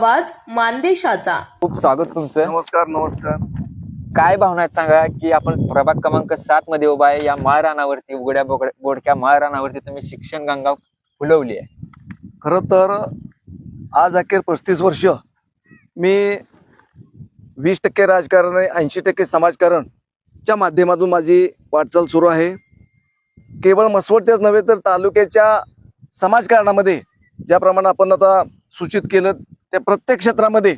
आवाज मानदेशाचा. खूप स्वागत तुमचं. नमस्कार नमस्कार. काय भावना आहेत सांगा की आपण प्रभाग क्रमांक सात मध्ये उभा आहे. या माळरानावरती उघड्या बोडक्या माळरानावरती तुम्ही शिक्षण गंगा फुलवली आहे. खरं तर आज अखेर पस्तीस वर्ष मी वीस टक्के राजकारण आणि ऐंशी टक्के समाजकारणच्या माध्यमातून माझी वाटचाल सुरू आहे. केवळ मसवडच्याच नव्हे तर तालुक्याच्या समाजकारणामध्ये ज्याप्रमाणे आपण आता सूचित केलं त्या प्रत्येक क्षेत्रामध्ये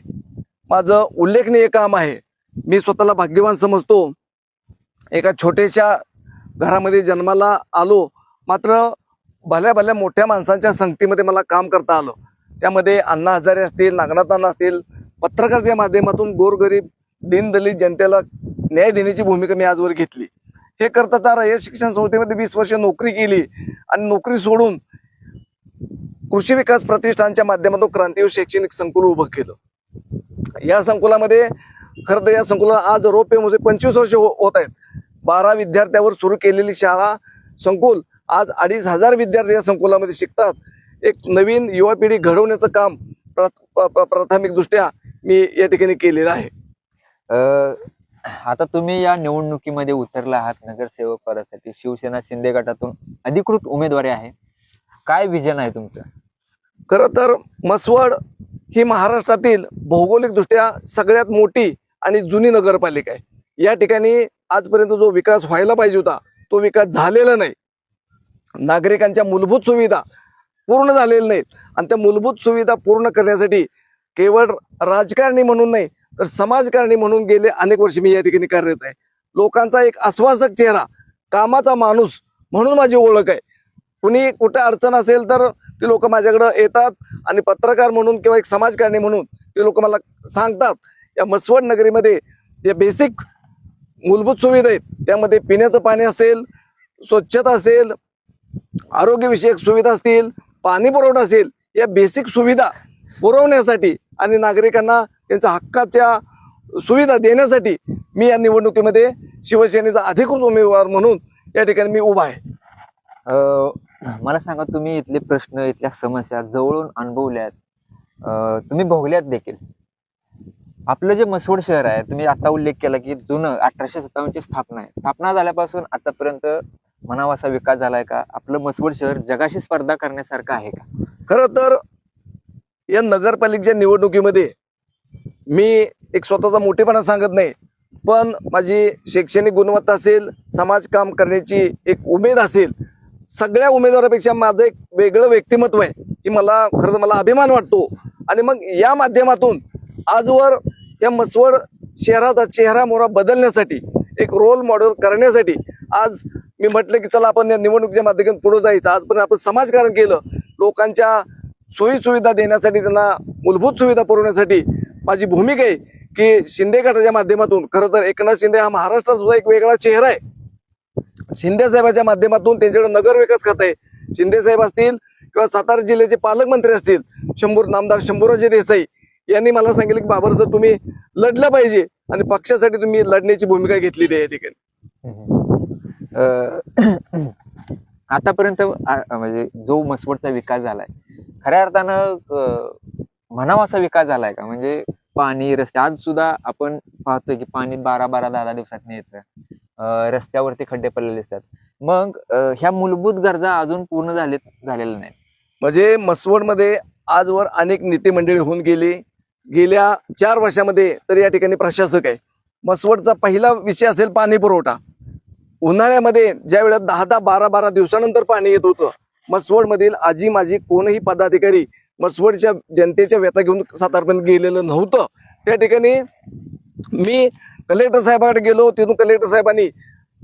माझं उल्लेखनीय काम आहे. मी स्वतःला भाग्यवान समजतो. एका छोट्याशा घरामध्ये जन्माला आलो मात्र भल्या भल्या मोठ्या माणसांच्या संगतीमध्ये मला काम करता आलं. त्यामध्ये अण्णा हजारे असतील नागनाथांना असतील पत्रकारच्या माध्यमातून गोरगरीब दीनदलित जनतेला न्याय देण्याची भूमिका मी आजवर घेतली. हे करता तर शिक्षण संस्थेमध्ये वीस वर्ष नोकरी केली आणि नोकरी सोडून कृषी विकास प्रतिष्ठानच्या माध्यमातून क्रांतीवीर शैक्षणिक संकुल उभं केलं. या संकुलामध्ये खरं तर या संकुलाला आज रोपे म्हणजे पंचवीस वर्ष हो-, होत आहेत. बारा विद्यार्थ्यावर सुरू केलेली शाळा संकुल आज अडीच हजार विद्यार्थी या संकुलामध्ये शिकतात. एक नवीन युवा पिढी घडवण्याचं काम प्र- प्र- प्राथमिकदृष्ट्या मी या ठिकाणी केलेलं आहे. आता तुम्ही या निवडणुकीमध्ये उतरला आहात नगरसेवक पदासाठी. शिवसेना शिंदे गटातून अधिकृत उमेदवारी आहे. काय विजन आहे तुमचं? खरं तर मसवड ही महाराष्ट्रातील भौगोलिकदृष्ट्या सगळ्यात मोठी आणि जुनी नगरपालिका आहे. या ठिकाणी आजपर्यंत जो विकास व्हायला पाहिजे होता तो विकास झालेला नाही. नागरिकांच्या मूलभूत सुविधा पूर्ण झालेल्या नाहीत. आणि त्या मूलभूत सुविधा पूर्ण करण्यासाठी केवळ राजकारणी म्हणून नाही तर समाजकारणी म्हणून गेले अनेक वर्ष मी या ठिकाणी कार्यरत आहे. लोकांचा एक आश्वासक चेहरा कामाचा माणूस म्हणून माझी ओळख आहे. कुणी कुठं अडचण असेल तर ते लोक माझ्याकडं येतात आणि पत्रकार म्हणून किंवा एक समाजकारणी म्हणून ते लोक मला सांगतात. या मसवड नगरीमध्ये जे बेसिक मूलभूत सुविधा आहेत त्यामध्ये पिण्याचं पाणी असेल स्वच्छता असेल आरोग्यविषयक सुविधा असतील पाणी पुरवठा असेल या बेसिक सुविधा पुरवण्यासाठी आणि नागरिकांना त्यांच्या हक्काच्या सुविधा देण्यासाठी मी या निवडणुकीमध्ये शिवसेनेचा अधिकृत उमेदवार म्हणून या ठिकाणी मी उभा आहे. मला सांगा तुम्ही इथले प्रश्न इथल्या समस्या जवळून अनुभवल्यात तुम्ही भोगल्यात देखील. आपलं जे मसवड शहर आहे तुम्ही आता उल्लेख केला की जुनं अठराशे सत्तावन्नची स्थापना आहे. स्थापना झाल्यापासून आतापर्यंत म्हणावा असा विकास झालाय का? आपलं मसवड शहर जगाशी स्पर्धा करण्यासारखं आहे का? खरं तर या नगरपालिकेच्या निवडणुकीमध्ये मी एक स्वतःचा मोठेपणा सांगत नाही पण माझी शैक्षणिक गुणवत्ता असेल समाजकाम करण्याची एक उमेद असेल सगळ्या उमेदवारापेक्षा माझं एक वेगळं व्यक्तिमत्व आहे की मला खरं मला अभिमान वाटतो. आणि मग या माध्यमातून आजवर या मसवड शहराचा चेहरा मोहरा बदलण्यासाठी एक रोल मॉडेल करण्यासाठी आज मी म्हटलं की चला आपण या निवडणुकीच्या माध्यमातून पुढे जायचं. आजपर्यंत आपण समाजकारण केलं. लोकांच्या सोयीसुविधा देण्यासाठी त्यांना मूलभूत सुविधा पुरवण्यासाठी माझी भूमिका आहे की शिंदे गटाच्या माध्यमातून खरं तर एकनाथ शिंदे हा महाराष्ट्रात सुद्धा एक वेगळा चेहरा आहे. शिंदे साहेबाच्या माध्यमातून त्यांच्याकडे नगर विकास खात. आहे शिंदे साहेब असतील किंवा सातारा जिल्ह्याचे पालकमंत्री असतील शंभूर नामदार शंभूराजे देसाई यांनी मला सांगितलं की बाबर सर तुम्ही लढलं पाहिजे आणि पक्षासाठी तुम्ही लढण्याची भूमिका घेतलेली आहे ठिकाणी. अं, आतापर्यंत म्हणजे जो मसवडचा विकास झालाय खऱ्या अर्थानं म्हणावा असा विकास झालाय का? म्हणजे पाणी रस्ते आज सुद्धा आपण पाहतोय की पाणी बारा बारा दहा दहा दिवसात येतं. रस्त्यावरती खड्डे पडलेले असतात मग ह्या मूलभूत गरजा अजून पूर्ण झाले झालेल्या नाहीत. म्हणजे मसवडमध्ये आजवर अनेक नेते मंडळी होऊन गेली. गेल्या चार वर्षामध्ये तर या ठिकाणी प्रशासक आहे. मसवडचा पहिला विषय असेल पाणी पुरवठा. उन्हाळ्यामध्ये ज्या वेळेला दहा दहा बारा बारा दिवसानंतर पाणी येत होतं मसवडमधील आजी माझी कोणही पदाधिकारी मसवडच्या जनतेच्या व्यथा घेऊन सातारपर्यंत गेलेलं नव्हतं. त्या ठिकाणी मी कलेक्टर साहेबाकडे गेलो तिथून कलेक्टर साहेबांनी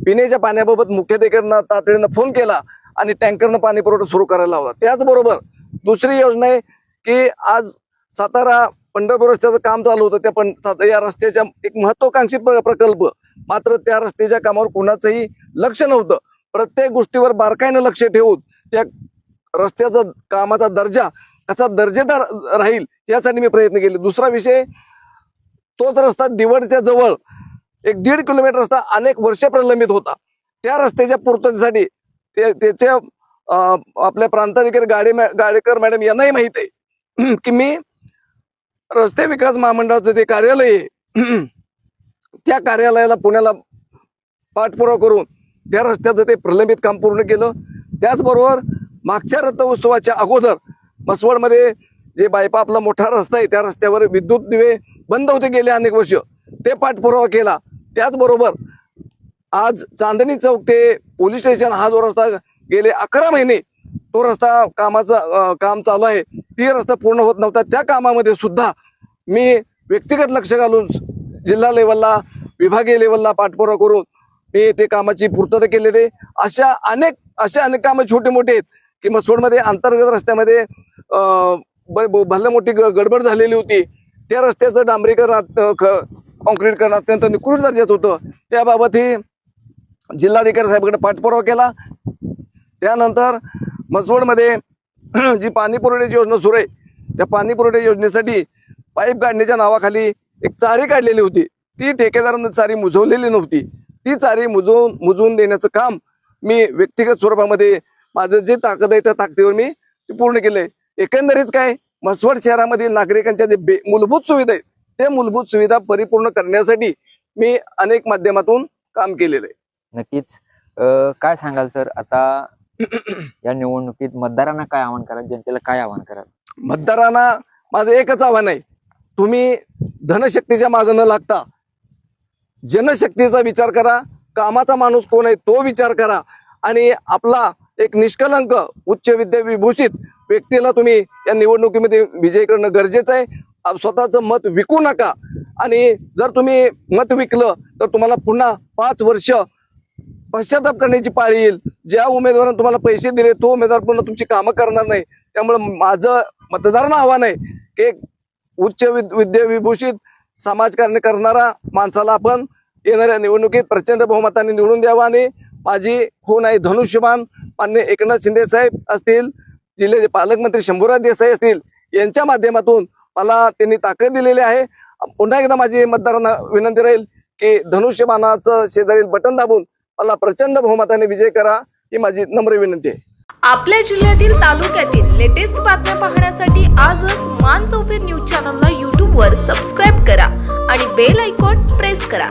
पिण्याच्या पाण्याबाबत मुख्याधिकाऱ्यांना तातडीनं फोन केला आणि टँकरनं पाणी पुरवठा सुरू करायला लावला. त्याचबरोबर दुसरी योजना आहे की आज सातारा पंढरपूर रस्त्याचं काम चालू होतं. त्या पण सात- या रस्त्याच्या एक महत्वाकांक्षी प्र- प्रकल्प मात्र त्या रस्त्याच्या कामावर कुणाचंही लक्ष नव्हतं. प्रत्येक गोष्टीवर बारकाईनं लक्ष ठेवून त्या रस्त्याचा कामाचा दर्जा कसा दर्जेदार राहील यासाठी मी प्रयत्न केले. दुसरा विषय तोच रस्ता दिवडच्या जवळ एक दीड किलोमीटर रस्ता अनेक वर्ष प्रलंबित होता. त्या रस्त्याच्या पूर्ततेसाठी ते त्याच्या आपल्या प्रांताधिकारी गाडे मॅ- गाडेकर मॅडम यांनाही माहीत आहे की मी रस्ते विकास महामंडळाचं जे कार्यालय आहे त्या कार्यालयाला पुण्याला पाठपुरावा करून त्या रस्त्याचं ते प्रलंबित काम पूर्ण केलं. त्याचबरोबर मागच्या रथोत्सवाच्या अगोदर मसवडमध्ये जे बायपा आपला मोठा रस्ता आहे त्या रस्त्यावर विद्युत दिवे बंद होते गेले अनेक वर्ष. ते पाठपुरावा केला. त्याचबरोबर आज चांदणी चौक ते पोलीस स्टेशन हा जो रस्ता गेले अकरा महिने तो रस्ता कामाचा काम चालू आहे. ती रस्ता पूर्ण होत नव्हता. त्या कामामध्ये सुद्धा मी व्यक्तिगत लक्ष घालून जिल्हा लेवलला विभागीय लेवलला पाठपुरावा करून मी ते कामाची पूर्तता केलेली अशा अनेक अशा अनेक कामं छोटे मोठे आहेत की मसोडमध्ये अंतर्गत रस्त्यामध्ये अं, ब- ब- मोठी ग- गडबड झालेली होती. त्या रस्त्याचं डांबरीकरण कॉन्क्रीटकरण अत्यंत निकृष्ट दर्जाचं होतं. त्याबाबतही जिल्हाधिकारी साहेबांकडे पाठपुरावा केला. त्यानंतर मसवडमध्ये जी पाणी पुरवठ्याची योजना सुरू आहे त्या पाणी पुरवठा योजनेसाठी पाईप काढण्याच्या नावाखाली एक चारी काढलेली होती. ती ठेकेदारांनी चारी मुजवलेली नव्हती. ती चारी मुजवून मुजवून देण्याचं काम मी व्यक्तिगत स्वरूपामध्ये माझं जे ताकद आहे त्या ताकदीवर मी ते पूर्ण आहे एकंदरीत काय मसवड शहरामधील नागरिकांच्या जे मूलभूत सुविधा आहेत त्या मूलभूत सुविधा परिपूर्ण करण्यासाठी मी अनेक माध्यमातून काम केलेलं आहे. नक्कीच. काय सांगाल सर? आता या निवडणुकीत मतदारांना काय आवाहन कराल? जनतेला काय आवाहन कराल? मतदारांना माझं एकच आव्हान आहे. तुम्ही धनशक्तीच्या मागं न लागता जनशक्तीचा विचार करा. कामाचा माणूस कोण आहे तो विचार करा. आणि आपला एक निष्कलंक उच्च विद्याविभूषित व्यक्तीला तुम्ही या निवडणुकीमध्ये विजय करणं गरजेचं आहे. स्वतःचं मत विकू नका. आणि जर तुम्ही मत विकलं तर तुम्हाला पुन्हा पाच वर्ष पश्चाताप करण्याची पाळी येईल. ज्या उमेदवारांना तुम्हाला पैसे दिले तो उमेदवार पूर्ण तुमची कामं करणार नाही. त्यामुळे माझं मतदारांना आव्हान आहे की एक उच्च विद- विद्याविभूषित समाजकारण करणारा माणसाला आपण येणाऱ्या निवडणुकीत प्रचंड बहुमताने निवडून द्यावा आणि माझी खून आहे धनुष्यबाण. मान्य एकनाथ शिंदे साहेब असतील जिल्ह्याचे पालकमंत्री शंभूराज देसाई असतील यांच्या माध्यमातून मला त्यांनी ताकद दिलेली आहे. पुन्हा एकदा माझी मतदारांना विनंती राहील की धनुष्यबाणाचं शेजारील बटन दाबून मला प्रचंड बहुमताने विजय करा ही माझी नम्र विनंती आहे. आपल्या जिल्ह्यातील तालुक्यातील लेटेस्ट बातम्या पाहण्यासाठी आजच मान चौफेर न्यूज चॅनलला यूट्यूबवर सबस्क्राईब करा आणि बेल आयकॉन प्रेस करा.